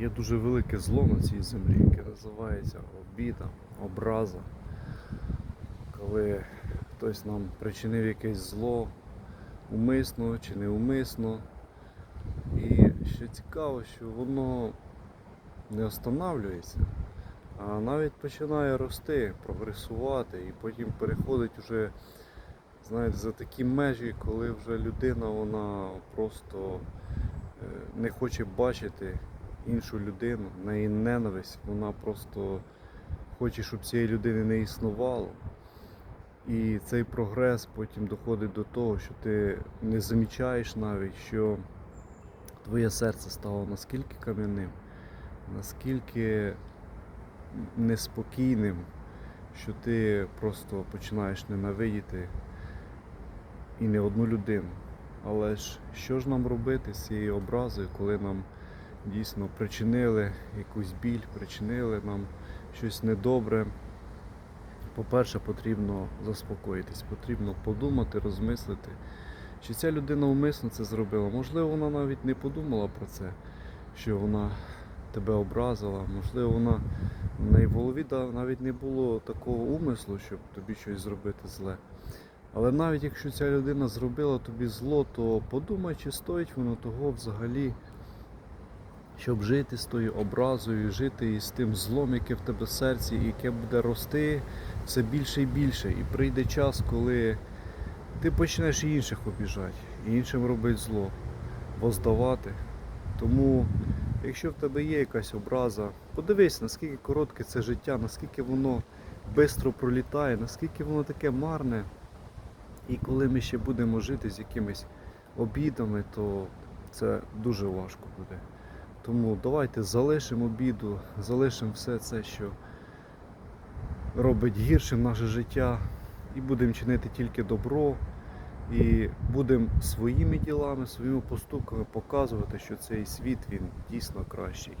Є дуже велике зло на цій землі, яке називається обіда, образа. Коли хтось нам причинив якесь зло, умисно чи неумисно. І що цікаво, що воно не останавлюється, а навіть починає рости, прогресувати і потім переходить вже знаєте, за такі межі, коли вже людина вона просто е, не хоче бачити іншу людину, в неї ненависть, вона просто хоче, щоб цієї людини не існувало. І цей прогрес потім доходить до того, що ти не замічаєш навіть, що твоє серце стало наскільки кам'яним, наскільки неспокійним, що ти просто починаєш ненавидіти і не одну людину. Але ж що ж нам робити з цією образою, коли нам дійсно причинили якусь біль, причинили нам щось недобре? По-перше, потрібно заспокоїтись, потрібно подумати, розмислити, чи ця людина умисно це зробила. Можливо, вона навіть не подумала про це, що вона тебе образила, можливо, вона в неї в голові навіть не було такого умислу, щоб тобі щось зробити зле. Але навіть якщо ця людина зробила тобі зло, то подумай, чи стоїть воно того взагалі, щоб жити з тою образою, жити із тим злом, яке в тебе серці, і яке буде рости все більше і більше. І прийде час, коли ти почнеш і інших обіжати, і іншим робити зло, воздавати. Тому, якщо в тебе є якась образа, подивись, наскільки коротке це життя, наскільки воно швидко пролітає, наскільки воно таке марне. І коли ми ще будемо жити з якимись обідами, то це дуже важко буде. Тому давайте залишимо обіду, залишимо все це, що робить гіршим наше життя, і будемо чинити тільки добро, і будемо своїми ділами, своїми поступками показувати, що цей світ він дійсно кращий.